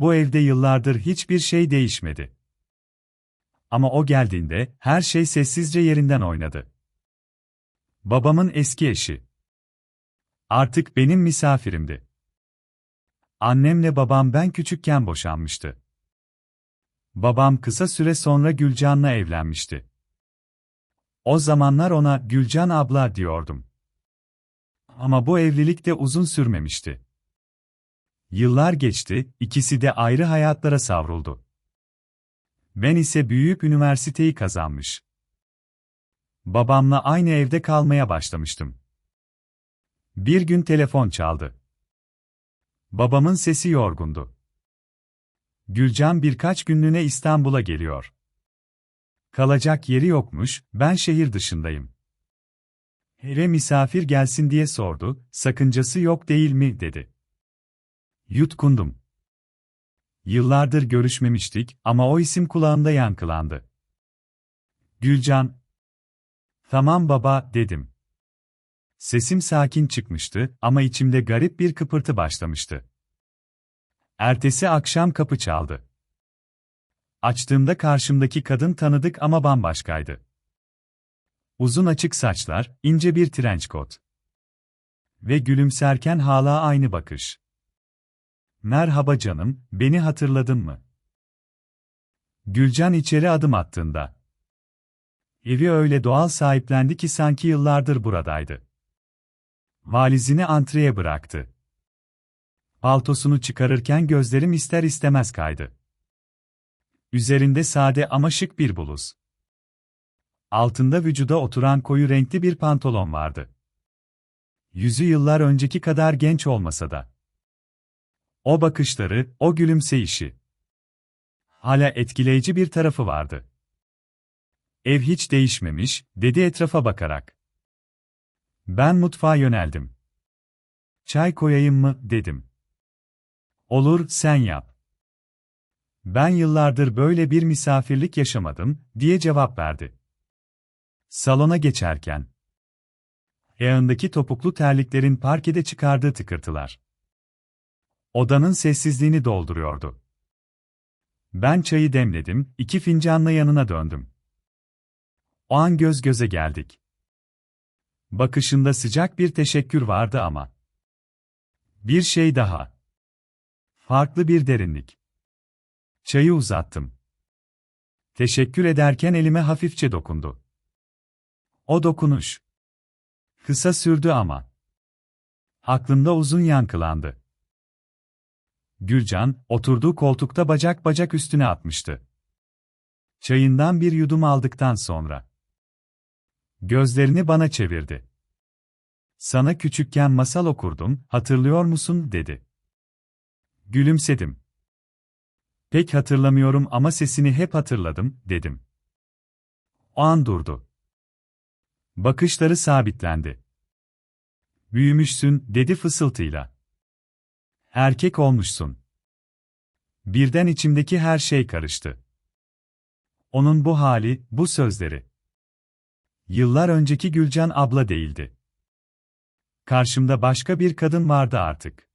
bu evde yıllardır hiçbir şey değişmedi. Ama o geldiğinde her şey sessizce yerinden oynadı. Babamın eski eşi. Artık benim misafirimdi. Annemle babam ben küçükken boşanmıştı. Babam kısa süre sonra Gülcan'la evlenmişti. O zamanlar ona Gülcan abla diyordum. Ama bu evlilik de uzun sürmemişti. Yıllar geçti, ikisi de ayrı hayatlara savruldu. Ben ise büyük üniversiteyi kazanmış. Babamla aynı evde kalmaya başlamıştım. Bir gün telefon çaldı. Babamın sesi yorgundu. Gülcan birkaç günlüğüne İstanbul'a geliyor. Kalacak yeri yokmuş, ben şehir dışındayım. Hele misafir gelsin diye sordu, sakıncası yok değil mi, dedi. Yutkundum. Yıllardır görüşmemiştik ama o isim kulağımda yankılandı. Gülcan. Tamam baba, dedim. Sesim sakin çıkmıştı ama içimde garip bir kıpırtı başlamıştı. Ertesi akşam kapı çaldı. Açtığımda karşımdaki kadın tanıdık ama bambaşkaydı. Uzun açık saçlar, ince bir trenç kot. Ve gülümserken hala aynı bakış. Merhaba canım, beni hatırladın mı? Gülcan içeri adım attığında. Evi öyle doğal sahiplendi ki sanki yıllardır buradaydı. Valizini antreye bıraktı. Paltosunu çıkarırken gözlerim ister istemez kaydı. Üzerinde sade ama şık bir bluz. Altında vücuda oturan koyu renkli bir pantolon vardı. Yüzü yıllar önceki kadar genç olmasa da. O bakışları, o gülümseyişi. Hala etkileyici bir tarafı vardı. Ev hiç değişmemiş, dedi etrafa bakarak. Ben mutfağa yöneldim. Çay koyayım mı, dedim. Olur, sen yap. Ben yıllardır böyle bir misafirlik yaşamadım, diye cevap verdi. Salona geçerken. Ayağındaki topuklu terliklerin parkede çıkardığı tıkırtılar. Odanın sessizliğini dolduruyordu. Ben çayı demledim, iki fincanla yanına döndüm. O an göz göze geldik. Bakışında sıcak bir teşekkür vardı ama. Bir şey daha. Farklı bir derinlik. Çayı uzattım. Teşekkür ederken elime hafifçe dokundu. O dokunuş. Kısa sürdü ama. Aklımda uzun yankılandı. Gülcan, oturduğu koltukta bacak bacak üstüne atmıştı. Çayından bir yudum aldıktan sonra. Gözlerini bana çevirdi. Sana küçükken masal okurdum, hatırlıyor musun, dedi. Gülümsedim. Pek hatırlamıyorum ama sesini hep hatırladım, dedim. O an durdu. Bakışları sabitlendi. Büyümüşsün, dedi fısıltıyla. Erkek olmuşsun. Birden içimdeki her şey karıştı. Onun bu hali, bu sözleri. Yıllar önceki Gülcan abla değildi. Karşımda başka bir kadın vardı artık.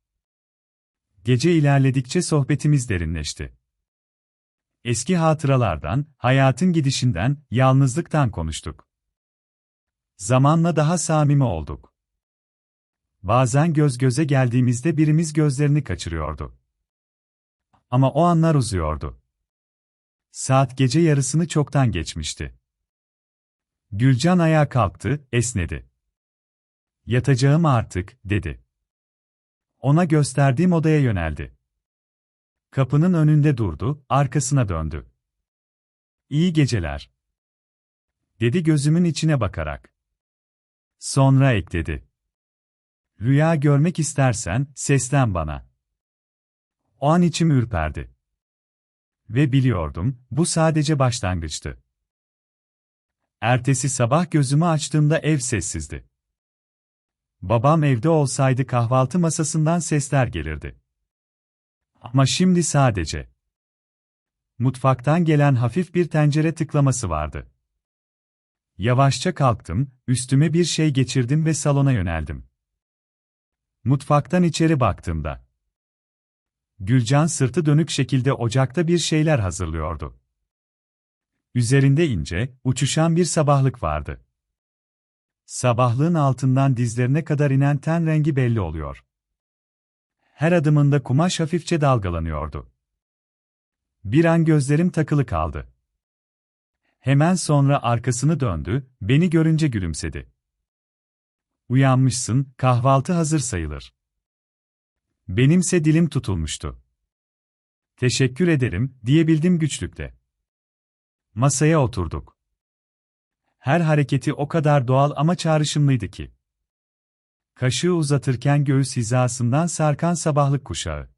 Gece ilerledikçe sohbetimiz derinleşti. Eski hatıralardan, hayatın gidişinden, yalnızlıktan konuştuk. Zamanla daha samimi olduk. Bazen göz göze geldiğimizde birimiz gözlerini kaçırıyordu. Ama o anlar uzuyordu. Saat gece yarısını çoktan geçmişti. Gülcan ayağa kalktı, esnedi. Yatacağım artık, dedi. Ona gösterdiğim odaya yöneldi. Kapının önünde durdu, arkasına döndü. İyi geceler. Dedi gözümün içine bakarak. Sonra ekledi. Rüya görmek istersen, seslen bana. O an içim ürperdi. Ve biliyordum, bu sadece başlangıçtı. Ertesi sabah gözümü açtığımda ev sessizdi. Babam evde olsaydı kahvaltı masasından sesler gelirdi. Ama şimdi sadece. Mutfaktan gelen hafif bir tencere tıklaması vardı. Yavaşça kalktım, üstüme bir şey geçirdim ve salona yöneldim. Mutfaktan içeri baktığımda. Gülcan sırtı dönük şekilde ocakta bir şeyler hazırlıyordu. Üzerinde ince, uçuşan bir sabahlık vardı. Sabahlığın altından dizlerine kadar inen ten rengi belli oluyor. Her adımında kumaş hafifçe dalgalanıyordu. Bir an gözlerim takılı kaldı. Hemen sonra arkasını döndü, beni görünce gülümsedi. Uyanmışsın, kahvaltı hazır sayılır. Benimse dilim tutulmuştu. Teşekkür ederim, diyebildim güçlükle. Masaya oturduk. Her hareketi o kadar doğal ama çağrışımlıydı ki. Kaşığı uzatırken göğüs hizasından sarkan sabahlık kuşağı.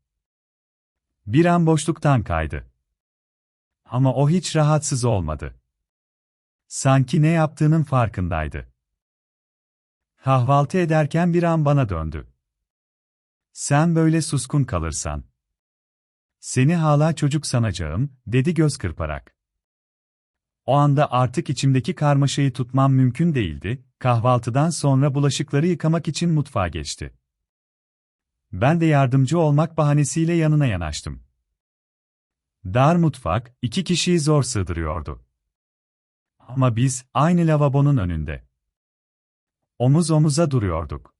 Bir an boşluktan kaydı. Ama o hiç rahatsız olmadı. Sanki ne yaptığının farkındaydı. Kahvaltı ederken bir an bana döndü. Sen böyle suskun kalırsan. Seni hala çocuk sanacağım, dedi göz kırparak. O anda artık içimdeki karmaşayı tutmam mümkün değildi, kahvaltıdan sonra bulaşıkları yıkamak için mutfağa geçti. Ben de yardımcı olmak bahanesiyle yanına yanaştım. Dar mutfak, iki kişiyi zor sığdırıyordu. Ama biz, aynı lavabonun önünde. Omuz omuza duruyorduk.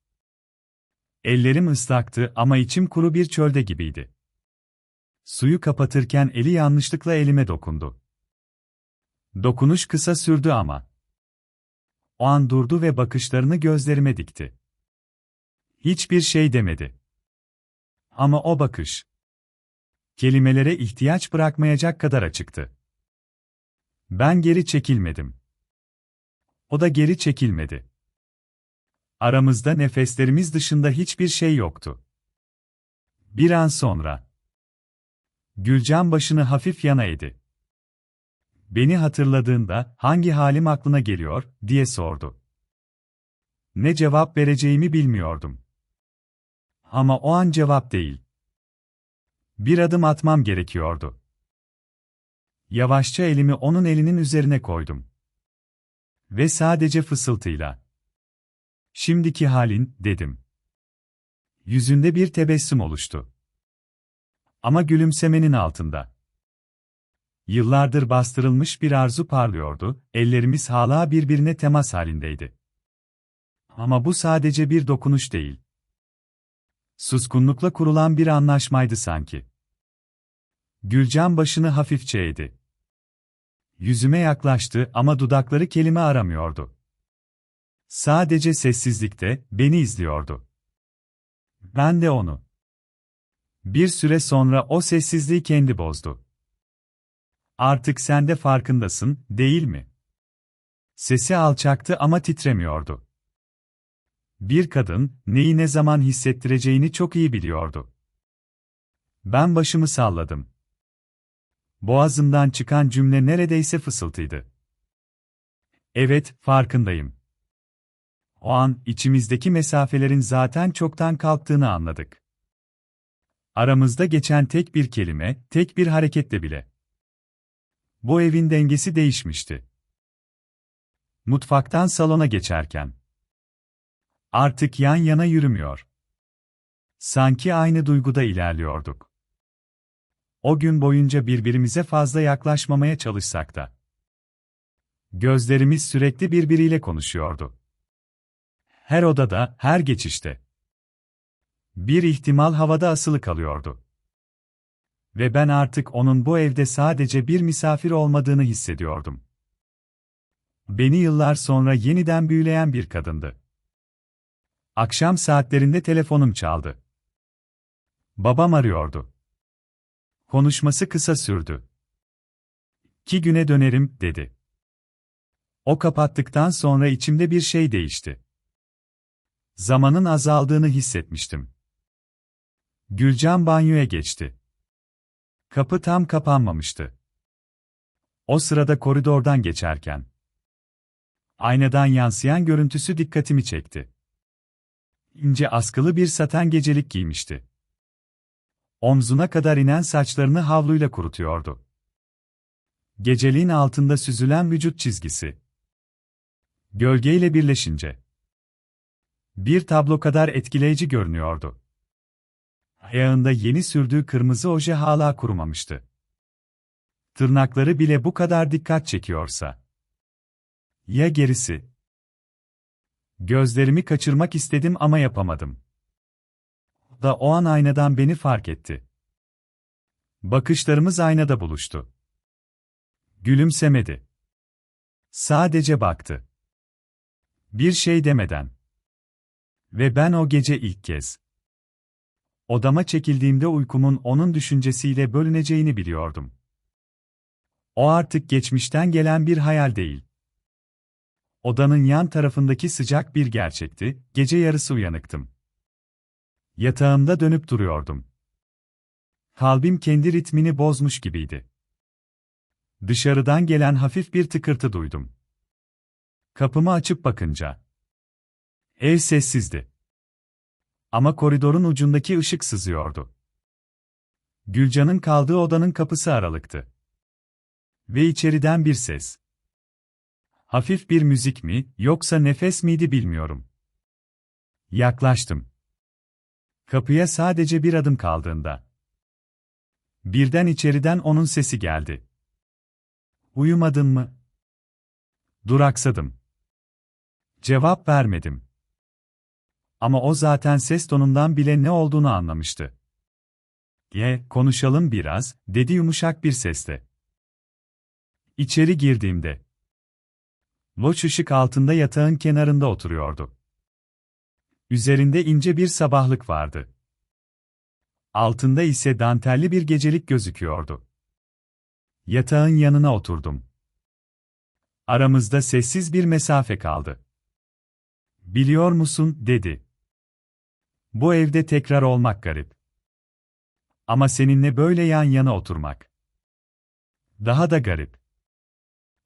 Ellerim ıslaktı ama içim kuru bir çölde gibiydi. Suyu kapatırken eli yanlışlıkla elime dokundu. Dokunuş kısa sürdü ama. O an durdu ve bakışlarını gözlerime dikti. Hiçbir şey demedi. Ama o bakış kelimelere ihtiyaç bırakmayacak kadar açıktı. Ben geri çekilmedim. O da geri çekilmedi. Aramızda nefeslerimiz dışında hiçbir şey yoktu. Bir an sonra Gülcan başını hafif yana eğdi. Beni hatırladığında hangi halim aklına geliyor diye sordu. Ne cevap vereceğimi bilmiyordum. Ama o an cevap değil. Bir adım atmam gerekiyordu. Yavaşça elimi onun elinin üzerine koydum. Ve sadece fısıltıyla. Şimdiki halin, dedim. Yüzünde bir tebessüm oluştu. Ama gülümsemenin altında. Yıllardır bastırılmış bir arzu parlıyordu, ellerimiz hala birbirine temas halindeydi. Ama bu sadece bir dokunuş değil. Suskunlukla kurulan bir anlaşmaydı sanki. Gülcan başını hafifçe eğdi. Yüzüme yaklaştı ama dudakları kelime aramıyordu. Sadece sessizlikte beni izliyordu. Ben de onu. Bir süre sonra o sessizliği kendi bozdu. Artık sen de farkındasın, değil mi? Sesi alçaktı ama titremiyordu. Bir kadın, neyi ne zaman hissettireceğini çok iyi biliyordu. Ben başımı salladım. Boğazımdan çıkan cümle neredeyse fısıltıydı. Evet, farkındayım. O an, içimizdeki mesafelerin zaten çoktan kalktığını anladık. Aramızda geçen tek bir kelime, tek bir hareketle bile. Bu evin dengesi değişmişti. Mutfaktan salona geçerken. Artık yan yana yürümüyor. Sanki aynı duyguda ilerliyorduk. O gün boyunca birbirimize fazla yaklaşmamaya çalışsak da. Gözlerimiz sürekli birbiriyle konuşuyordu. Her odada, her geçişte. Bir ihtimal havada asılı kalıyordu. Ve ben artık onun bu evde sadece bir misafir olmadığını hissediyordum. Beni yıllar sonra yeniden büyüleyen bir kadındı. Akşam saatlerinde telefonum çaldı. Babam arıyordu. Konuşması kısa sürdü. İki güne dönerim, dedi. O kapattıktan sonra içimde bir şey değişti. Zamanın azaldığını hissetmiştim. Gülcan banyoya geçti. Kapı tam kapanmamıştı. O sırada koridordan geçerken. Aynadan yansıyan görüntüsü dikkatimi çekti. İnce askılı bir saten gecelik giymişti. Omzuna kadar inen saçlarını havluyla kurutuyordu. Geceliğin altında süzülen vücut çizgisi. Gölgeyle birleşince. Bir tablo kadar etkileyici görünüyordu. Ayağında yeni sürdüğü kırmızı oje hala kurumamıştı. Tırnakları bile bu kadar dikkat çekiyorsa. Ya gerisi? Gözlerimi kaçırmak istedim ama yapamadım. Da o an aynadan beni fark etti. Bakışlarımız aynada buluştu. Gülümsemedi. Sadece baktı. Bir şey demeden. Ve ben o gece ilk kez. Odama çekildiğimde uykumun onun düşüncesiyle bölüneceğini biliyordum. O artık geçmişten gelen bir hayal değil. Odanın yan tarafındaki sıcak bir gerçekti, gece yarısı uyanıktım. Yatağımda dönüp duruyordum. Kalbim kendi ritmini bozmuş gibiydi. Dışarıdan gelen hafif bir tıkırtı duydum. Kapımı açıp bakınca. Ev sessizdi. Ama koridorun ucundaki ışık sızıyordu. Gülcan'ın kaldığı odanın kapısı aralıktı. Ve içeriden bir ses. Hafif bir müzik mi, yoksa nefes miydi bilmiyorum. Yaklaştım. Kapıya sadece bir adım kaldığında. Birden içeriden onun sesi geldi. Uyumadın mı? Duraksadım. Cevap vermedim. Ama o zaten ses tonundan bile ne olduğunu anlamıştı. Ye, konuşalım biraz, dedi yumuşak bir sesle. İçeri girdiğimde. Loş ışık altında yatağın kenarında oturuyordu. Üzerinde ince bir sabahlık vardı. Altında ise dantelli bir gecelik gözüküyordu. Yatağın yanına oturdum. Aramızda sessiz bir mesafe kaldı. Biliyor musun, dedi. Bu evde tekrar olmak garip. Ama seninle böyle yan yana oturmak. Daha da garip.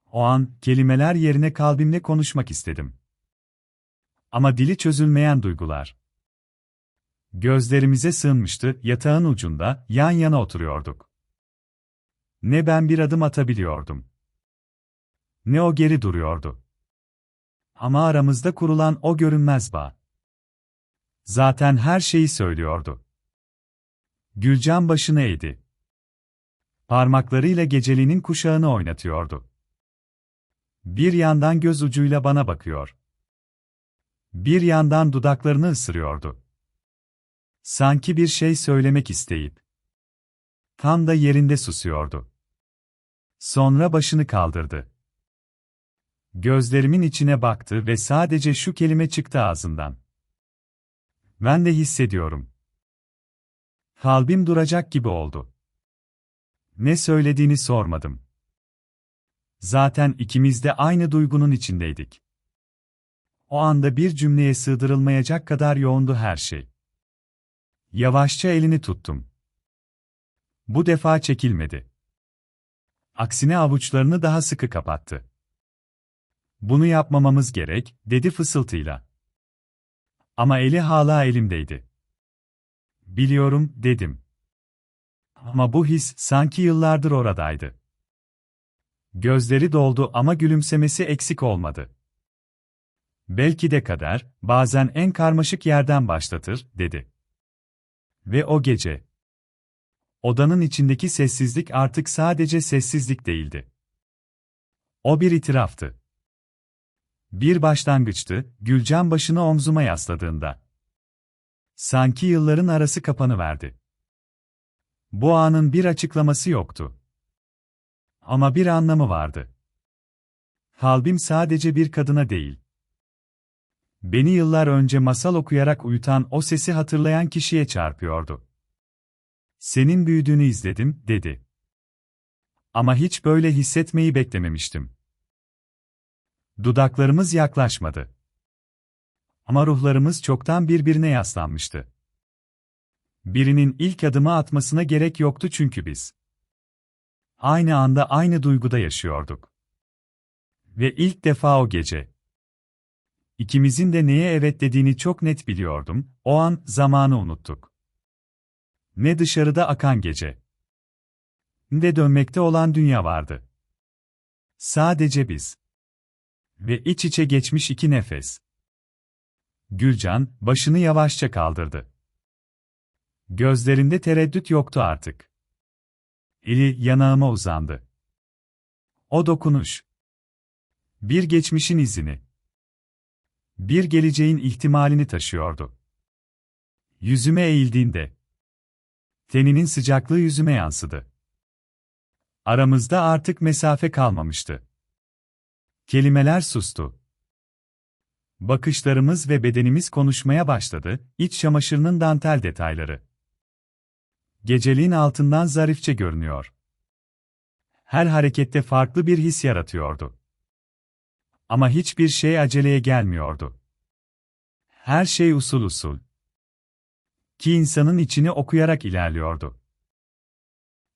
O an, kelimeler yerine kalbimle konuşmak istedim. Ama dili çözülmeyen duygular. Gözlerimize sığınmıştı, yatağın ucunda, yan yana oturuyorduk. Ne ben bir adım atabiliyordum. Ne o geri duruyordu. Ama aramızda kurulan o görünmez bağ. Zaten her şeyi söylüyordu. Gülcan başını eğdi. Parmaklarıyla geceliğinin kuşağını oynatıyordu. Bir yandan göz ucuyla bana bakıyor. Bir yandan dudaklarını ısırıyordu. Sanki bir şey söylemek isteyip. Tam da yerinde susuyordu. Sonra başını kaldırdı. Gözlerimin içine baktı ve sadece şu kelime çıktı ağzından. Ben de hissediyorum. Kalbim duracak gibi oldu. Ne söylediğini sormadım. Zaten ikimiz de aynı duygunun içindeydik. O anda bir cümleye sığdırılmayacak kadar yoğundu her şey. Yavaşça elini tuttum. Bu defa çekilmedi. Aksine avuçlarını daha sıkı kapattı. Bunu yapmamamız gerek, dedi fısıltıyla. Ama eli hala elimdeydi. Biliyorum, dedim. Ama bu his sanki yıllardır oradaydı. Gözleri doldu ama gülümsemesi eksik olmadı. Belki de kader, bazen en karmaşık yerden başlatır, dedi. Ve o gece. Odanın içindeki sessizlik artık sadece sessizlik değildi. O bir itiraftı. Bir başlangıçtı, Gülcan başını omzuma yasladığında. Sanki yılların arası kapanıverdi. Bu anın bir açıklaması yoktu. Ama bir anlamı vardı. Kalbim sadece bir kadına değil. Beni yıllar önce masal okuyarak uyutan o sesi hatırlayan kişiye çarpıyordu. Senin büyüdüğünü izledim, dedi. Ama hiç böyle hissetmeyi beklememiştim. Dudaklarımız yaklaşmadı. Ama ruhlarımız çoktan birbirine yaslanmıştı. Birinin ilk adımı atmasına gerek yoktu çünkü biz. Aynı anda aynı duyguda yaşıyorduk. Ve ilk defa o gece. İkimizin de neye evet dediğini çok net biliyordum, o an zamanı unuttuk. Ne dışarıda akan gece. Ne dönmekte olan dünya vardı. Sadece biz. Ve iç içe geçmiş iki nefes. Gülcan, başını yavaşça kaldırdı. Gözlerinde tereddüt yoktu artık. Eli yanağıma uzandı. O dokunuş. Bir geçmişin izini. Bir geleceğin ihtimalini taşıyordu. Yüzüme eğildiğinde. Teninin sıcaklığı yüzüme yansıdı. Aramızda artık mesafe kalmamıştı. Kelimeler sustu. Bakışlarımız ve bedenimiz konuşmaya başladı, iç çamaşırının dantel detayları. Geceliğin altından zarifçe görünüyor. Her harekette farklı bir his yaratıyordu. Ama hiçbir şey aceleye gelmiyordu. Her şey usul usul. Ki insanın içini okuyarak ilerliyordu.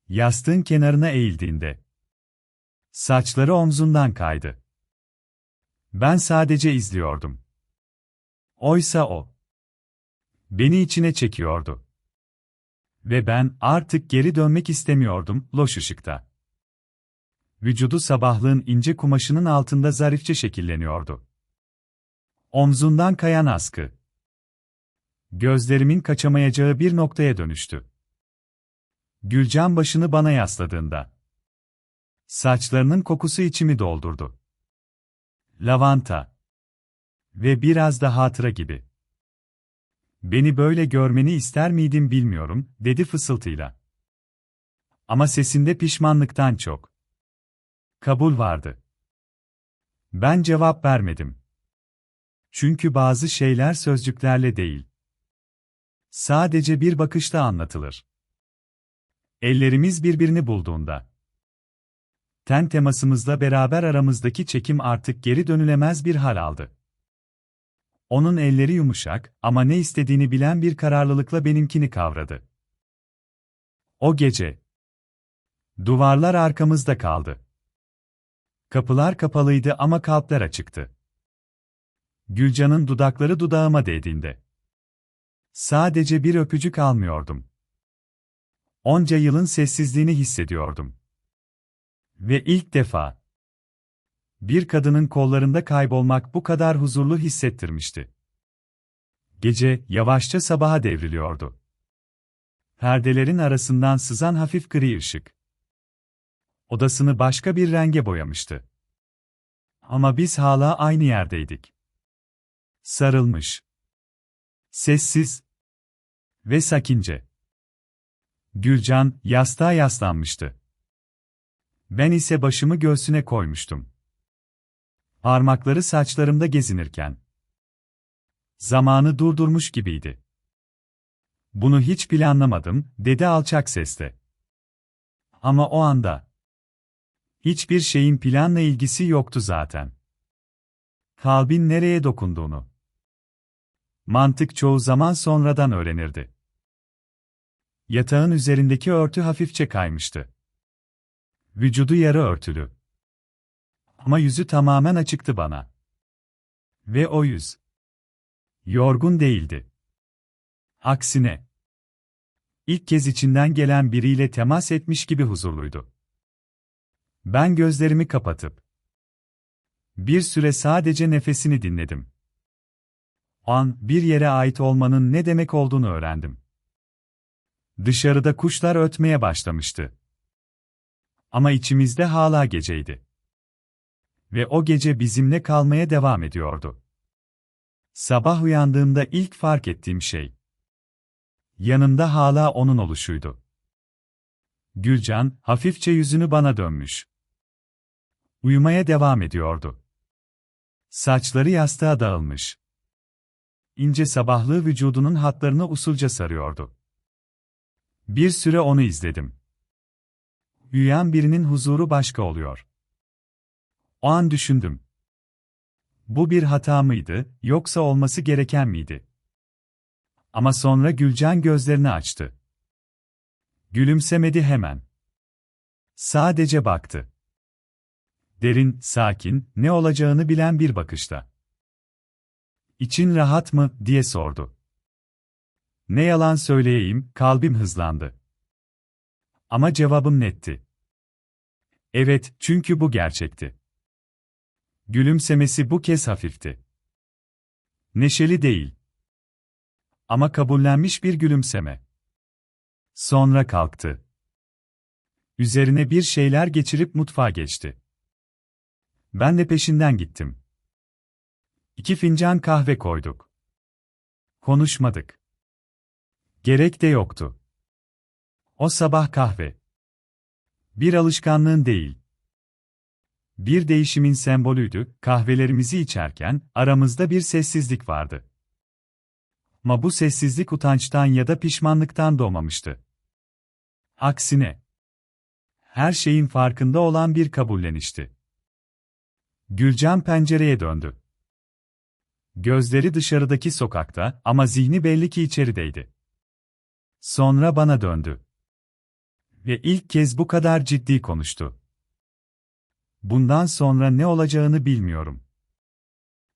Yastığın kenarına eğildiğinde. Saçları omzundan kaydı. Ben sadece izliyordum. Oysa o. Beni içine çekiyordu. Ve ben artık geri dönmek istemiyordum, loş ışıkta. Vücudu sabahlığın ince kumaşının altında zarifçe şekilleniyordu. Omzundan kayan askı. Gözlerimin kaçamayacağı bir noktaya dönüştü. Gülcan başını bana yasladığında. Saçlarının kokusu içimi doldurdu. Lavanta. Ve biraz da hatıra gibi. Beni böyle görmeni ister miydim bilmiyorum, dedi fısıltıyla. Ama sesinde pişmanlıktan çok. Kabul vardı. Ben cevap vermedim. Çünkü bazı şeyler sözcüklerle değil. Sadece bir bakışta anlatılır. Ellerimiz birbirini bulduğunda. Ten temasımızla beraber aramızdaki çekim artık geri dönülemez bir hal aldı. Onun elleri yumuşak ama ne istediğini bilen bir kararlılıkla benimkini kavradı. O gece. Duvarlar arkamızda kaldı. Kapılar kapalıydı ama kalpler açıktı. Gülcan'ın dudakları dudağıma değdiğinde. Sadece bir öpücük almıyordum. Onca yılın sessizliğini hissediyordum. Ve ilk defa bir kadının kollarında kaybolmak bu kadar huzurlu hissettirmişti. Gece yavaşça sabaha devriliyordu. Perdelerin arasından sızan hafif gri ışık. Odasını başka bir renge boyamıştı. Ama biz hala aynı yerdeydik. Sarılmış. Sessiz. Ve sakince. Gülcan, yastığa yaslanmıştı. Ben ise başımı göğsüne koymuştum. Parmakları saçlarımda gezinirken. Zamanı durdurmuş gibiydi. Bunu hiç planlamadım, dedi alçak sesle. Ama o anda. Hiçbir şeyin planla ilgisi yoktu zaten. Kalbin nereye dokunduğunu. Mantık çoğu zaman sonradan öğrenirdi. Yatağın üzerindeki örtü hafifçe kaymıştı. Vücudu yarı örtülü. Ama yüzü tamamen açıktı bana. Ve o yüz. Yorgun değildi. Aksine. İlk kez içinden gelen biriyle temas etmiş gibi huzurluydu. Ben gözlerimi kapatıp. Bir süre sadece nefesini dinledim. An bir yere ait olmanın ne demek olduğunu öğrendim. Dışarıda kuşlar ötmeye başlamıştı. Ama içimizde hala geceydi. Ve o gece bizimle kalmaya devam ediyordu. Sabah uyandığımda ilk fark ettiğim şey. Yanımda hala onun oluşuydu. Gülcan, hafifçe yüzünü bana dönmüş. Uyumaya devam ediyordu. Saçları yastığa dağılmış. İnce sabahlığı vücudunun hatlarını usulca sarıyordu. Bir süre onu izledim. Uyuyan birinin huzuru başka oluyor. O an düşündüm. Bu bir hata mıydı, yoksa olması gereken miydi? Ama sonra Gülcan gözlerini açtı. Gülümsemedi hemen. Sadece baktı. Derin, sakin, ne olacağını bilen bir bakışta. İçin rahat mı, diye sordu. Ne yalan söyleyeyim, kalbim hızlandı. Ama cevabım netti. Evet, çünkü bu gerçekti. Gülümsemesi bu kez hafifti. Neşeli değil. Ama kabullenmiş bir gülümseme. Sonra kalktı. Üzerine bir şeyler geçirip mutfağa geçti. Ben de peşinden gittim. İki fincan kahve koyduk. Konuşmadık. Gerek de yoktu. O sabah kahve. Bir alışkanlığın değil. Bir değişimin sembolüydü, kahvelerimizi içerken aramızda bir sessizlik vardı. Ama bu sessizlik utançtan ya da pişmanlıktan doğmamıştı. Aksine, her şeyin farkında olan bir kabullenişti. Gülcan pencereye döndü. Gözleri dışarıdaki sokakta ama zihni belli ki içerideydi. Sonra bana döndü. Ve ilk kez bu kadar ciddi konuştu. Bundan sonra ne olacağını bilmiyorum.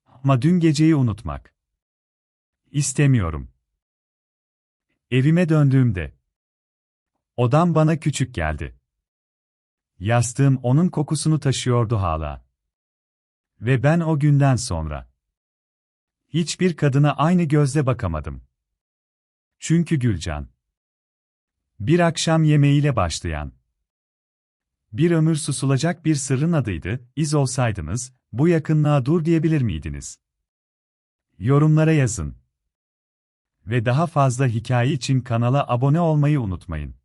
Ama dün geceyi unutmak. İstemiyorum. Evime döndüğümde. Odam bana küçük geldi. Yastığım onun kokusunu taşıyordu hala. Ve ben o günden sonra hiçbir kadına aynı gözle bakamadım. Çünkü Gülcan bir akşam yemeğiyle başlayan bir ömür susulacak bir sırrın adıydı, iz olsaydınız, bu yakınlığa dur diyebilir miydiniz? Yorumlara yazın. Ve daha fazla hikaye için kanala abone olmayı unutmayın.